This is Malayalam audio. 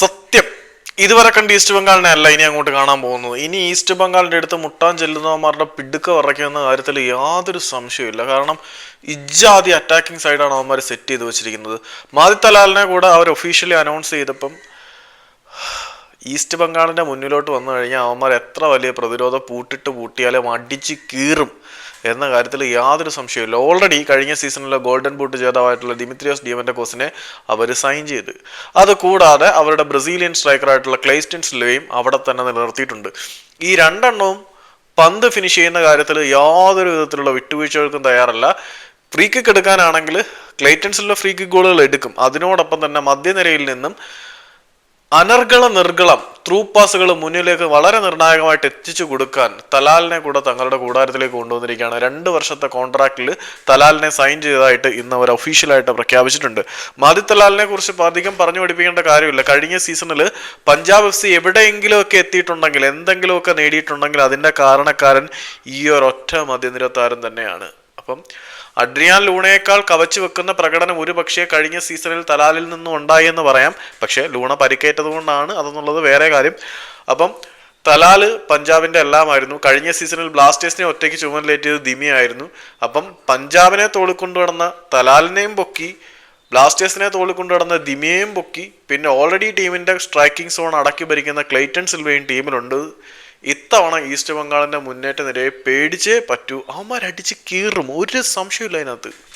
സത്യം. ഇതുവരെ കണ്ട് ഈസ്റ്റ് ബംഗാളിനെ അല്ല ഇനി അങ്ങോട്ട് കാണാൻ പോകുന്നത്. ഇനി ഈസ്റ്റ് ബംഗാളിന്റെ അടുത്ത് മുട്ടാൻ ചെല്ലുന്നവന്മാരുടെ പിടുക്ക വിറയ്ക്കുന്ന കാര്യത്തിൽ യാതൊരു സംശയമില്ല കാരണം ഇജാതി അറ്റാക്കിംഗ് സൈഡാണ് അവന്മാർ സെറ്റ് ചെയ്ത് വെച്ചിരിക്കുന്നത്. മാദി തലാലിനെ കൂടെ അവർ ഒഫീഷ്യലി അനൗൺസ് ചെയ്തപ്പം ഈസ്റ്റ് ബംഗാളിന്റെ മുന്നിലോട്ട് വന്നു കഴിഞ്ഞാൽ അവന്മാർ എത്ര വലിയ പ്രതിരോധം പൂട്ടിട്ട് പൂട്ടിയാലും അടിച്ച് കീറും എന്ന കാര്യത്തിൽ യാതൊരു സംശയമില്ല ഓൾറെഡി കഴിഞ്ഞ സീസണിലെ ഗോൾഡൻ ബൂട്ട് ജേതാവായിട്ടുള്ള ഡിമിത്രിയോസ് ഡിയമന്റെ കോസിനെ അവർ സൈൻ ചെയ്ത്. അതുകൂടാതെ അവരുടെ ബ്രസീലിയൻ സ്ട്രൈക്കറായിട്ടുള്ള ക്ലൈസ്റ്റിൻസിലെയും അവിടെ തന്നെ നിലനിർത്തിയിട്ടുണ്ട്. ഈ രണ്ടെണ്ണവും പന്ത് ഫിനിഷ് ചെയ്യുന്ന കാര്യത്തിൽ യാതൊരു വിധത്തിലുള്ള വിട്ടുവീഴ്ചകൾക്കും തയ്യാറല്ല. ഫ്രീ കിക്ക് എടുക്കാനാണെങ്കിൽ ക്ലൈറ്റൻസിലുള്ള ഫ്രീ കിക്ക് ഗോളുകൾ എടുക്കും. അതിനോടൊപ്പം തന്നെ മധ്യനിരയിൽ നിന്നും അനർഗള നിർഗളം ത്രൂ പാസുകൾ മുന്നിലേക്ക് വളരെ നിർണായകമായിട്ട് എത്തിച്ചു കൊടുക്കാൻ തലാലിനെ കൂടെ തങ്ങളുടെ കൂടാരത്തിലേക്ക് കൊണ്ടുവന്നിരിക്കുകയാണ്. രണ്ട് വർഷത്തെ കോൺട്രാക്റ്റിൽ തലാലിനെ സൈൻ ചെയ്തതായിട്ട് ഇന്ന് അവർ ഒഫീഷ്യലായിട്ട് പ്രഖ്യാപിച്ചിട്ടുണ്ട്. മാതി തലാലിനെ കുറിച്ച് അധികം പറഞ്ഞു പഠിപ്പിക്കേണ്ട കാര്യമില്ല. കഴിഞ്ഞ സീസണിൽ പഞ്ചാബ് എഫ് സി എവിടെയെങ്കിലുമൊക്കെ എത്തിയിട്ടുണ്ടെങ്കിൽ എന്തെങ്കിലുമൊക്കെ നേടിയിട്ടുണ്ടെങ്കിൽ അതിന്റെ കാരണക്കാരൻ ഈ ഒരൊറ്റ മധ്യനിര താരം തന്നെയാണ്. അപ്പം അഡ്രിയാൻ ലൂണയേക്കാൾ കവച്ചു വെക്കുന്ന പ്രകടനം ഒരു പക്ഷേ കഴിഞ്ഞ സീസണിൽ തലാലിൽ നിന്നും ഉണ്ടായി എന്ന് പറയാം. പക്ഷേ ലൂണ പരിക്കേറ്റതുകൊണ്ടാണ് അതെന്നുള്ളത് വേറെ കാര്യം. അപ്പം തലാൽ പഞ്ചാബിന്റെ എല്ലാമായിരുന്നു. കഴിഞ്ഞ സീസണിൽ ബ്ലാസ്റ്റേഴ്സിനെ ഒറ്റയ്ക്ക് ചുമതലയേറ്റിയത് ദിമിയായിരുന്നു അപ്പം പഞ്ചാബിനെ തോളിക്കൊണ്ടു നടന്ന തലാലിനെയും പൊക്കി ബ്ലാസ്റ്റേഴ്സിനെ തോളിക്കൊണ്ടു നടന്ന ദിമിയെയും പൊക്കി പിന്നെ ഓൾറെഡി ടീമിന്റെ സ്ട്രൈക്കിംഗ് സോൺ അടക്കി ഭരിക്കുന്ന ക്ലൈറ്റൺ സിൽവയും ടീമിലുണ്ട്. ഇത്തവണ ഈസ്റ്റ് ബംഗാളിന്റെ മുന്നേറ്റ നിരയെ പേടിച്ചേ പറ്റൂ. അവന്മാരടിച്ച് കീറും. ഒരു സംശയമില്ല അതിനകത്ത്.